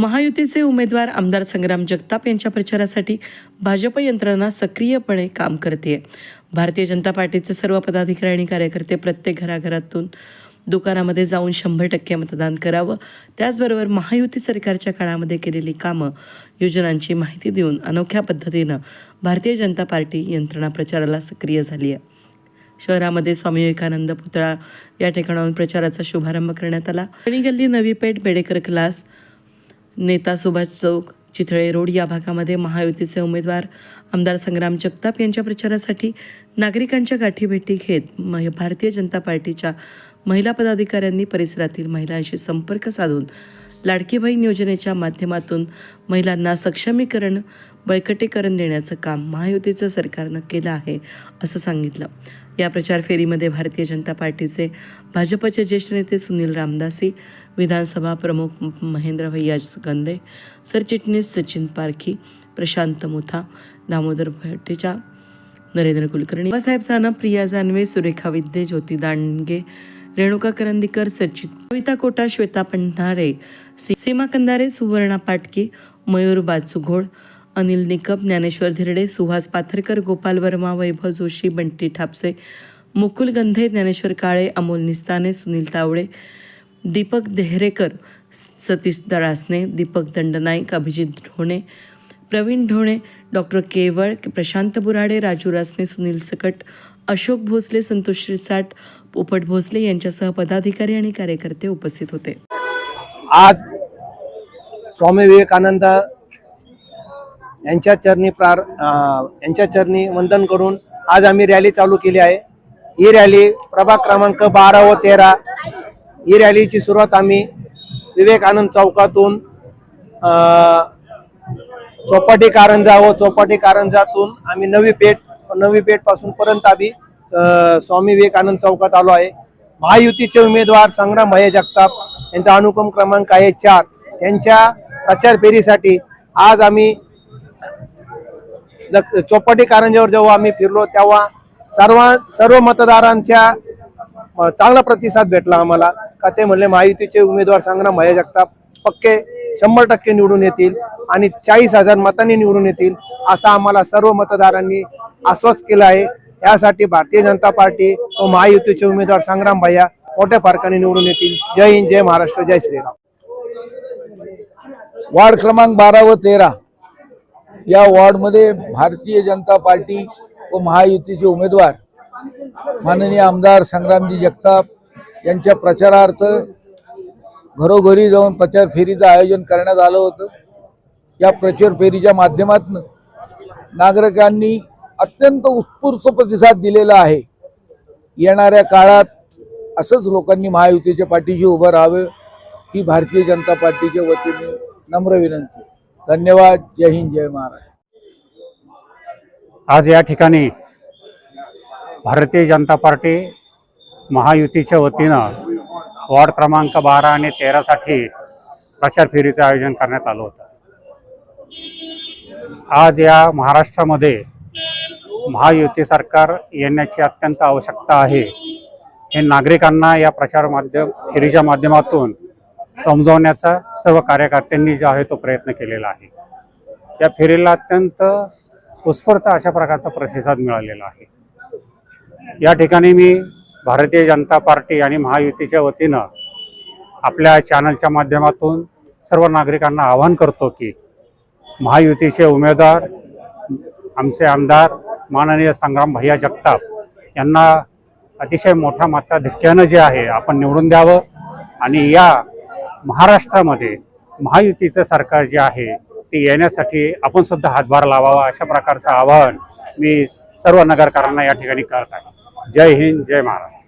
महायुतीचे उमेदवार आमदार संग्राम जगताप यांच्या प्रचारासाठी भाजप यंत्रणा सक्रियपणे काम करते भारतीय जनता पार्टीचे सर्व पदाधिकारी आणि कार्यकर्ते प्रत्येक घराघरातून दुकानामध्ये जाऊन शंभर टक्के मतदान करावं. त्याचबरोबर महायुती सरकारच्या काळामध्ये केलेली कामं योजनांची माहिती देऊन अनोख्या पद्धतीनं भारतीय जनता पार्टी यंत्रणा प्रचाराला सक्रिय झाली आहे शहरामध्ये स्वामी विवेकानंद पुतळा या ठिकाणाहून प्रचाराचा शुभारंभ करण्यात आला. आणि गल्ली नवी पेठ बेडेकर क्लास नेता सुभाष चौक चिथळे रोड या भागामध्ये महायुतीचे उमेदवार आमदार संग्राम जगताप यांच्या प्रचारासाठी नागरिकांच्या गाठीभेटी घेत म भारतीय जनता पार्टीच्या महिला पदाधिकाऱ्यांनी परिसरातील महिलांशी संपर्क साधून लाडकी बहीण योजनेच्या माध्यमातून महिलांना सक्षमीकरण बळकटीकरण देण्याचं काम महायुतीचं सरकारनं केलं आहे असं सांगितलं. या प्रचार फेरीमध्ये भारतीय जनता पार्टीचे भाजपचे ज्येष्ठ नेते सुनील रामदासी विधानसभा प्रमुख महेंद्र भैया गंदे सरचिटणीस सचिन पारखी प्रशांत मुथा दामोदर भट्टेचा नरेंद्र कुलकर्णी बाबासाहेब साना प्रिया जानवे सुरेखा विद्ये ज्योती दांडगे रेणुका करंदीकर सचित कविता कोटा श्वेता पंढारे सीमा कंदारे सुवर्णा पाटकी मयूर बाचुघोळ अनिल निकप ज्ञानेश्वर धिरडे सुहास पाथरकर गोपाल वर्मा वैभव जोशी बंटी ठापसे मुकुल गंधे ज्ञानेश्वर काळे अमोल निस्ताने सुनील तावडे दीपक देहरेकर सतीश दळासने दीपक दंडनाईक अभिजित ढोणे प्रवीण ढोणे डॉक्टर केवळ प्रशांत बुराडे राजू रासने सुनील सकट अशोक भोसले संतोष शिरसाट पोपट भोसले यांच्यासह पदाधिकारी आणि कार्यकर्ते उपस्थित होते. आज स्वामी विवेकानंद यांच्या चरणी प्रार यांच्या चरणी वंदन करून आज आम्ही रॅली चालू केली आहे. ही रॅली प्रभाग क्रमांक बारा व तेरा ही रॅलीची सुरुवात आम्ही विवेकानंद चौकातून चौपाटी कारंजा व चौपाटी कारंजातून आम्ही नवी पेठ नवी पेठपासून पर्यंत आम्ही स्वामी विवेकानंद चौकात आलो आहे. महायुतीचे उमेदवार संग्राम भय जगताप यांचा अनुक्रम क्रमांक आहे चार. त्यांच्या प्रचार फेरीसाठी आज आम्ही चौपाटी कारंजावर जेव्हा आम्ही फिरलो तेव्हा सर्व सर्व मतदारांच्या चांगला प्रतिसाद भेटला आम्हाला. का ते म्हणले महायुतीचे उमेदवार संग्राम भय जगताप पक्के शंभर टक्के निवडून येतील. आणि चाळीस हजार मतांनी निवडून येतील असा आम्हाला सर्व मतदारांनी आश्वास केला आहे. यासाठी भारतीय जनता पार्टी व महायुतीचे उमेदवार संग्राम भैया मोठ्या फरकाने निवडून येतील. जय हिंद जय महाराष्ट्र जय श्रीराम. वार्ड क्रमांक बारा व तेरा. या वॉर्डमध्ये भारतीय जनता पार्टी व महायुतीचे उमेदवार माननीय आमदार संग्रामजी जगताप यांच्या प्रचारार्थ घरोघरी जाऊन प्रचार फेरीचं आयोजन करण्यात आलं होतं. या प्रचार फेरीच्या माध्यमातून नागरिकांनी अत्यंत उत्स्फूर्त प्रतिसाद दिलेला आहे. येणाऱ्या काळात असंच लोकांनी महायुतीच्या पाठीशी उभं राहावं ही भारतीय जनता पार्टीच्या वतीने नम्र विनंती. धन्यवाद. जय हिंद जय महाराष्ट्र. आज या ठिकाणी भारतीय जनता पार्टी महायुतीच्या वतीनं वॉर्ड क्रमांक बारा आणि तेरासाठी प्रचार फेरीचं आयोजन करण्यात आलं होतं. आज या महाराष्ट्रामध्ये महायुती सरकार येण्याची अत्यंत आवश्यकता आहे. हे नागरिकांना या प्रचार माध्यम फेरीच्या माध्यमातून समजवण्याचा सर्व कार्यकर्त्यांनी जो आहे तो प्रयत्न केलेला आहे. या फेरीला अत्यंत उत्स्फूर्त अशा प्रकारचा प्रतिसाद मिळालेला आहे. या ठिकाणी मी भारतीय जनता पार्टी आणि महायुतीच्या वतीनं आपल्या चॅनलच्या माध्यमातून सर्व नागरिकांना आवाहन करतो की महायुतीचे उमेदवार आमचे आमदार माननीय संग्राम भैया जगताप यांना अतिशय मोठ्या मताधिक्यानं जे आहे आपण निवडून द्यावं. आणि या महाराष्ट्रामध्ये महायुतीचं सरकार जे आहे ते येण्यासाठी आपण सुद्धा हातभार लावावा अशा प्रकारचं आवाहन मी सर्व नगरकरांना या ठिकाणी करत आहे. जय हिंद जय महाराष्ट्र.